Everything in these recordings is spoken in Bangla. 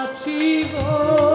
আছি গো।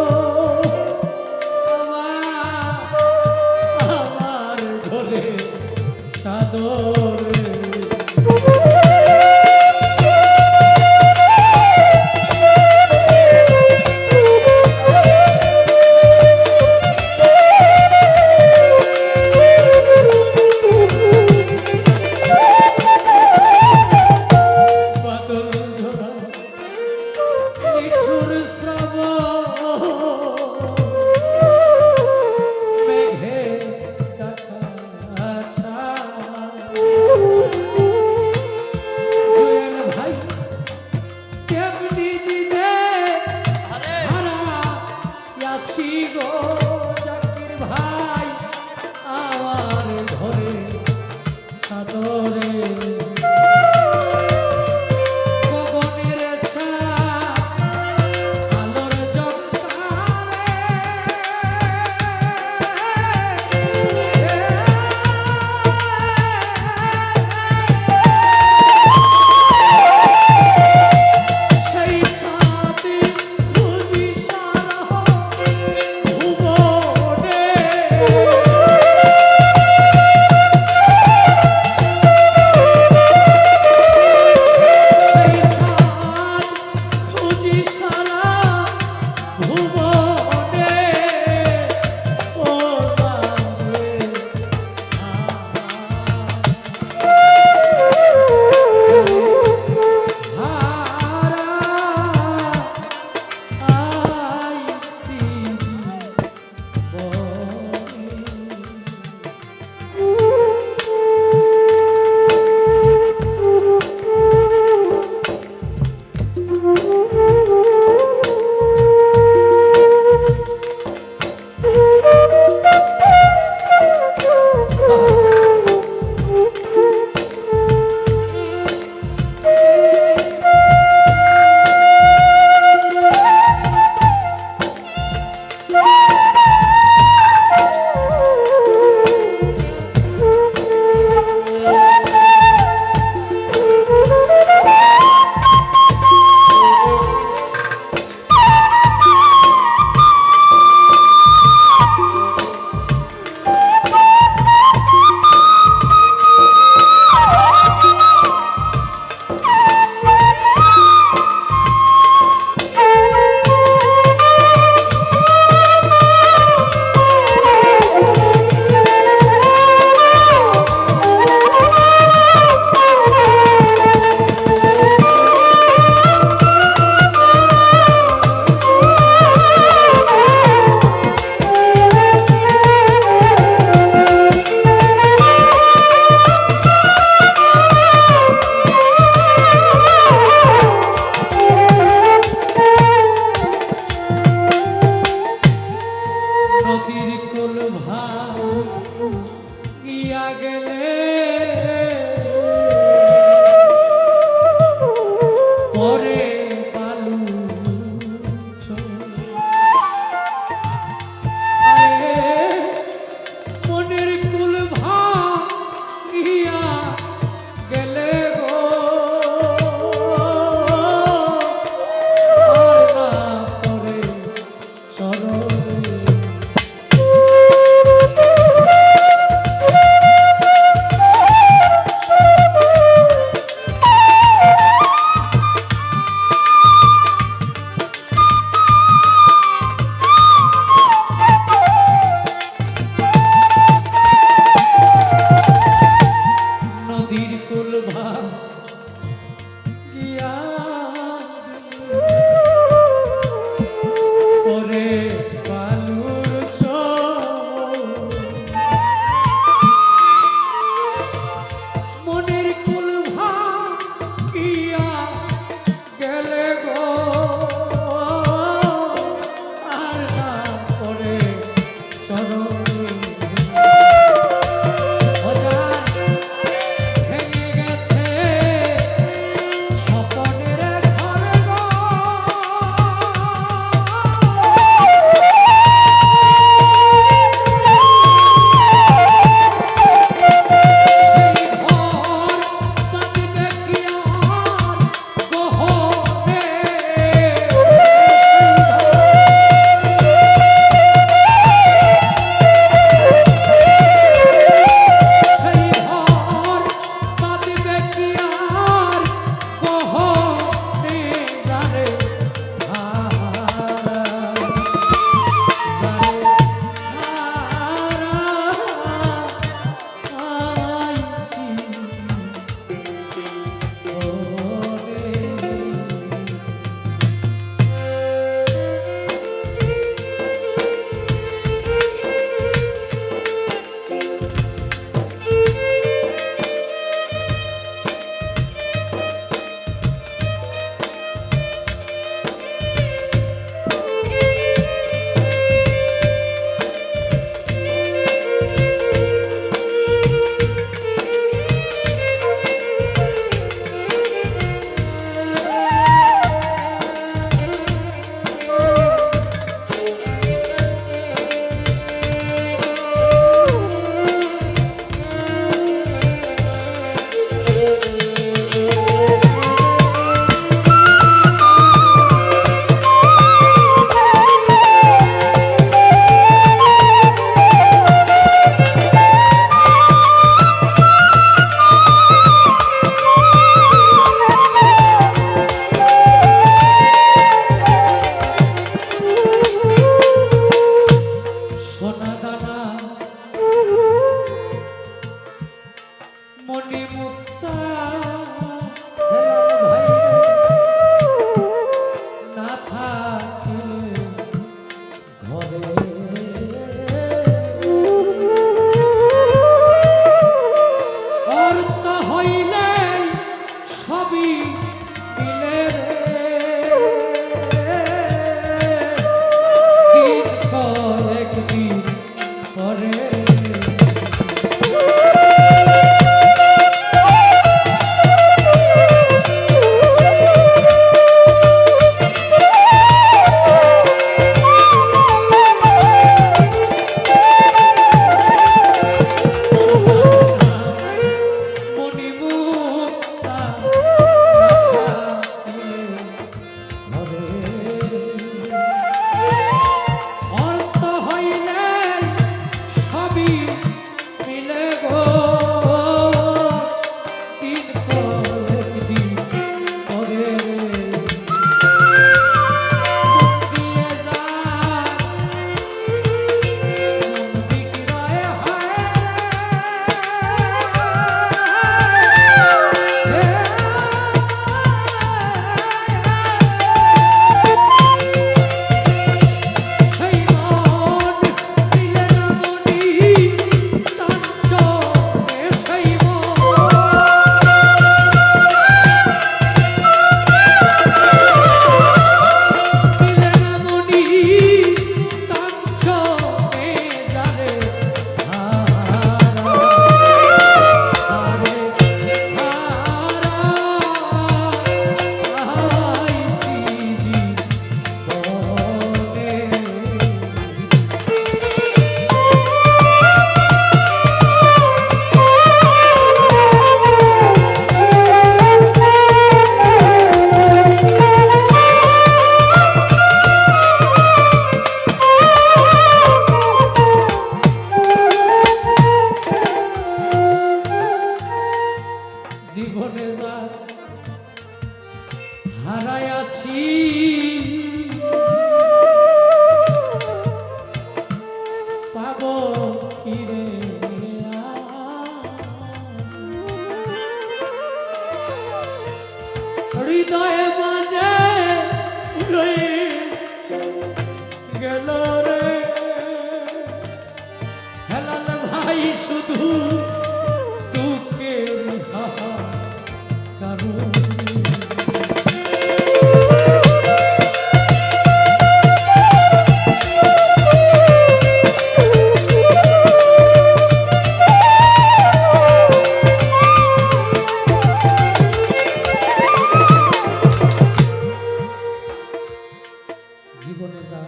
জীবনে যা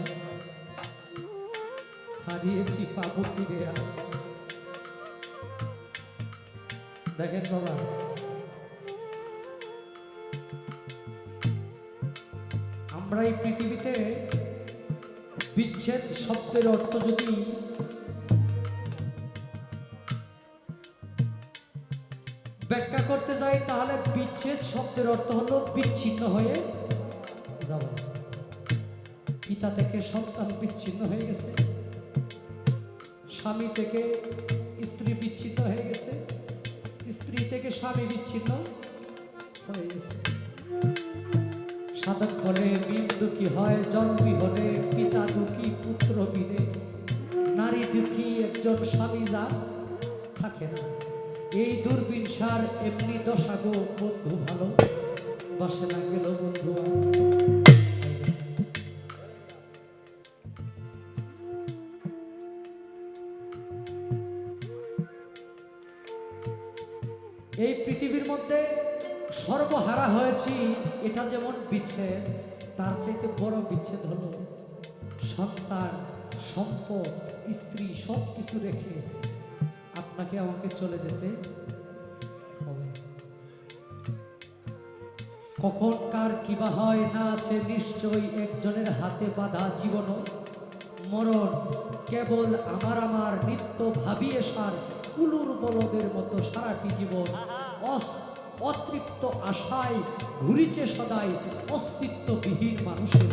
হারিয়েছি পাবো ফিরে দেখেন বাবা, আমরা এই পৃথিবীতে বিচ্ছেদ শব্দের অর্থ যদি ব্যাখ্যা করতে যাই, তাহলে বিচ্ছেদ শব্দের অর্থ হলো বিচ্ছিন্ন হয়ে পিতা থেকে সন্তান বিচ্ছিন্ন হয়ে গেছে। স্বামী থেকে স্ত্রী বিচ্ছিন্ন হয়ে গেছে। স্ত্রী থেকে স্বামী বিচ্ছিন্ন হয়ে গেছে। সাধক বলে, বীর দুঃখী হয় জন্মী হলে, পিতা দুঃখী, পুত্র বিনে নারী দুঃখী, একজন স্বামী যা থাকে না। এই দুর্বিন সার এমনি দশা গো, বন্ধু ভালো। বাসে না গেল বন্ধু হয়েছি এটা যেমন বিচ্ছেদ, তার চাইতে বড় বিচ্ছেদ হলো সন্তান সম্পদ, স্ত্রী সব কিছু রেখে আপনাকে আমাকে চলে যেতে হবে। কখন কার কিবা হয় না আছে নিশ্চয়ই একজনের হাতে বাঁধা জীবন মরণ কেবল আমার আমার নিত্য ভাবিয়ে সার কুলুর বলদের মতো সারাটি জীবন। অস- অতৃপ্ত আশায় ঘুরিছে সদাই অস্তিত্ববিহীন মানুষের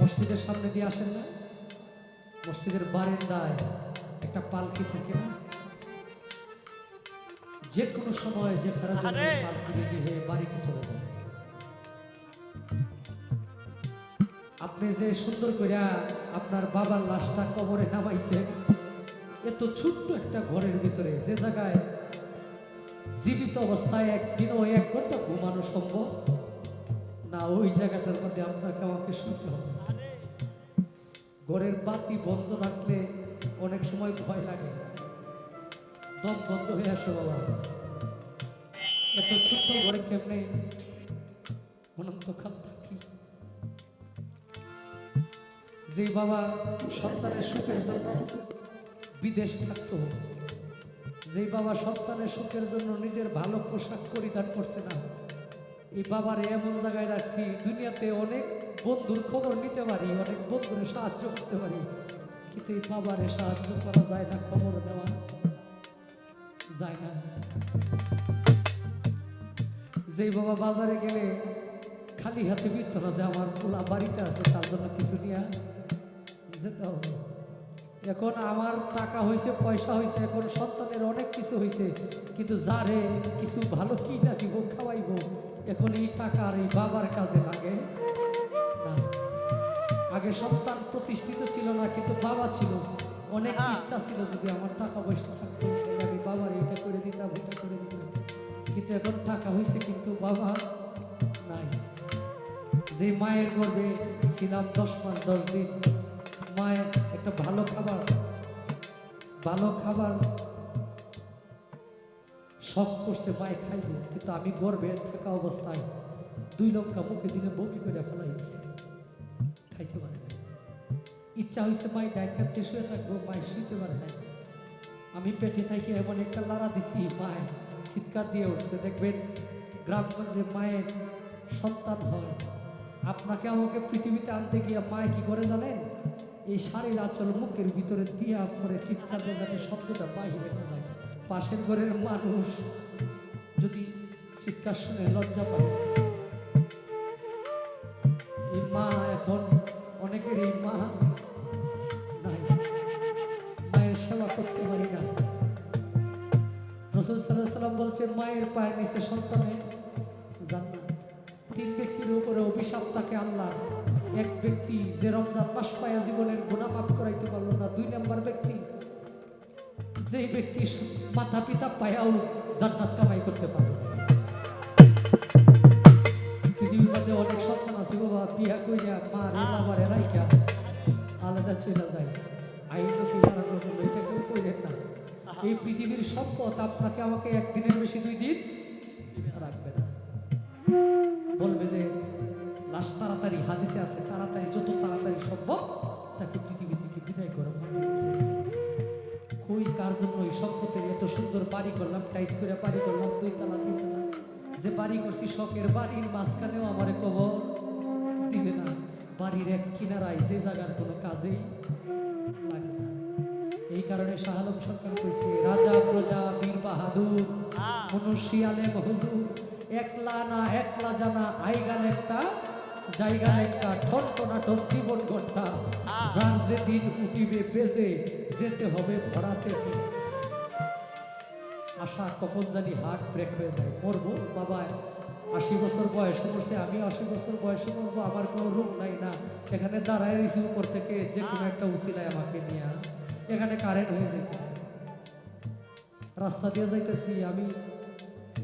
মসজিদের সামনে দিয়ে আসেন না? মসজিদের বারেন্দায় একটা পালকি থাকে না? যে কোনো সময় যে খারাপ পালকি রেডি হয়ে বাড়িতে চলে যায় আপনি যে সুন্দর করে আপনার বাবার লাশটা কবরে নামাইছেন এত ছোট্ট একটা ঘরের ভিতরে যে জায়গায় জীবিত অবস্থায় একদিনও এক ঘণ্টা ঘুমানো সম্ভব, না ওই জায়গাটার মধ্যে আপনাকে আমাকে শুনতে হবে। ঘরের বাতি বন্ধ রাখলে অনেক সময় ভয় লাগে। দম বন্ধ হয়ে আসে বাবা। এত ছোট্ট ঘরে কেমনে অনন্তকাল থাকি? যে বাবা সন্তানের সুখের জন্য বিদেশ থাকতো। যে বাবা সন্তানের সুখের জন্য নিজের ভালো পোশাক পরিধান করছে না, এই বাবার এমন জায়গায় রাখছি, দুনিয়াতে অনেক বন্ধুর খবর নিতে পারি, অনেক বন্ধুরে সাহায্য করতে পারি, কিন্তু এই বাবারে সাহায্য করা যায় না, খবর নেওয়া যায় না। যেই বাবা বাজারে গেলে খালি হাতে ফিরত না যে আমার পোলা বাড়িতে আছে, তার জন্য কিছু নিয়ে যেতে হবে। এখন আমার টাকা হয়েছে পয়সা হয়েছে এখন সন্তানের অনেক কিছু হয়েছে কিন্তু যারে কিছু ভালো কি না দিব খাওয়াইব এখন এই টাকা আর এই বাবার কাজে লাগে না। আগে সন্তান প্রতিষ্ঠিত ছিল না কিন্তু বাবা ছিল। অনেক ইচ্ছা ছিল যদি আমার টাকা পয়সা থাকতো আমি বাবার এটা করে দিতাম এটা করে দিতাম। কিন্তু এখন টাকা হয়েছে কিন্তু বাবা নাই। যে মায়ের গর্ভে ছিলাম দশ মাস দশ দিন। মায়ের একটা ভালো খাবার ভালো খাবার শখ করছে মায়ে খাইব। কিন্তু আমি গর্বে থাকা অবস্থায় দুই লঙ্কা মুখে দিনে বমি করে ফেলাইছি। খাইতে পারে না ইচ্ছা হয়েছে মাই ডাইন কাটতে শুয়ে থাকব মায় শুইতে পারে না আমি পেটে থাকি এমন একটা লাড়া দিছি মায় চিৎকার দিয়ে উঠছে। দেখবেন গ্রামগঞ্জে মায়ের সন্তান হয়। আপনাকে আমাকে পৃথিবীতে আনতে গিয়ে মায় কি করে জানেন? এই শাড়ির আচল মুখের ভিতরে দিয়া করে চিৎকার দিয়ে যাতে শব্দটা বাহিরে না যায়। পাশের ঘরের মানুষ যদি চিৎকার শুনে লজ্জা পায় এক ব্যক্তি যে রমজান মাস পায়া জীবনের গুণা মাফ করাইতে পারল না, দুই নম্বর ব্যক্তি, যেই ব্যক্তি মাতা পিতা পায়াও জান্নাত কামাই করতে পারল পৃথিবীর মধ্যে অনেক সন্তান আছে বাবা, বিয়া কইরা মা রে, বাবা রে রাইকা আলাদা চলে যায়। জন্য এটা কেউ কইলেন না। এই পৃথিবীর সম্পদ আপনাকে আমাকে একদিনের বেশি দুই দিন রাখবে না। বলবে যে লাশ তাড়াতাড়ি হাদিসে আছে তাড়াতাড়ি যত তাড়াতাড়ি সম্ভব তাকে পৃথিবী থেকে বিদায় করো। কই কার জন্য এই সম্পদের এত সুন্দর বাড়ি করলাম টাইস করে বাড়ি করলাম দুই তালা তিন তালা? যে বাড়ি করছি শখের বাড়ির মাঝখানেও আমারে কবর। দিবে না বাড়ির এক কিনারায় যে জায়গার কোনো কাজেই লাগে না। এই কারণে শাহ আলম সরকার কইছে রাজা প্রজা বীর বাহাদুর মনুষ্যী আলেম হুজুর একলা না একলা জানা আইগান একটা জায়গা একটা ঠনটনাটন জীবন ঘণ্টা। যার যেদিন উঠিবে বেজে, যেতে হবে ভরাতে আশা কখন জানি হার্ট ব্রেক হয়ে যায়। মরবো? বাবা, আশি বছর বয়সে মরছে আমি আশি বছর বয়সে মরবো, আমার কোনো রোগ নাই না। এখানে দাঁড়ায় রিসিভ উপর থেকে, যে কোনো একটা উসিলায় আমাকে নিয়ে এখানে কারেন্ট হয়ে যেতে। রাস্তা দিয়ে যাইতেছি, আমি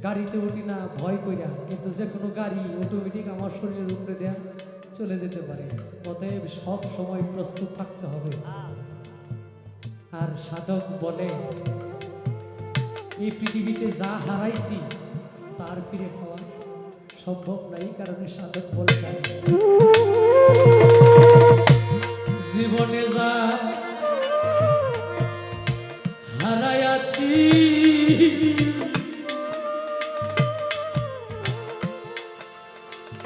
গাড়িতে উঠি না, ভয় কইরা। কিন্তু যে কোনো গাড়ি অটোমেটিক আমার শরীরের উপরে দেয়া চলে যেতে পারে। অতএব সব সময় প্রস্তুত থাকতে হবে। আর সাধক বলে, এই পৃথিবীতে যা হারাইছি, তার ফিরে পাওয়া সম্ভব নাই কারণে সাধক বলে জীবনে যা হারাইয়াছি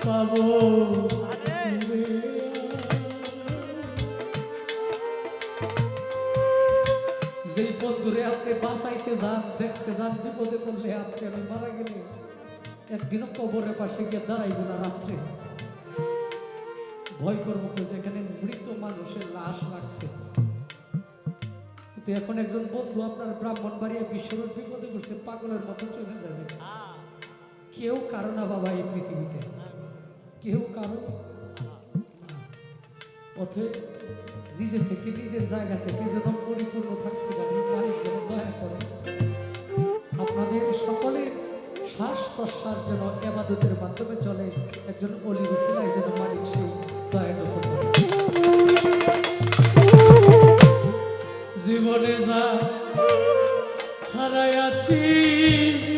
পাবো। যেই বন্ধুরে আপনি বাঁচাইতে যান দেখতে যান বিপদে পড়লে আপনি আমি মারা গেলে একদিনও কবরের পাশে গিয়ে দাঁড়াইব না রাত্রে। ভয় করব যে এখানে মৃত মানুষের লাশ লাগছে। কিন্তু এখন একজন বন্ধু আপনার ব্রাহ্মণ বাড়িয়ে বিশ্বরূপ বিপদে পড়ছে পাগলের মতো চলে যাবে। কেউ কারও না বাবা এই পৃথিবীতে। কেউ কারও পথে নিজে থেকে নিজের জায়গা থেকে যেন পরিপূর্ণ থাকতে পারি, মালিক যেন দয়া করে আপনাদের সকলের শ্বাস প্রশ্বাস যেন এবাদতের মাধ্যমে চলে একজন অলি রসিলায় যেন মালিক সেই করে। জীবনে যা হারাইয়াছি পাবো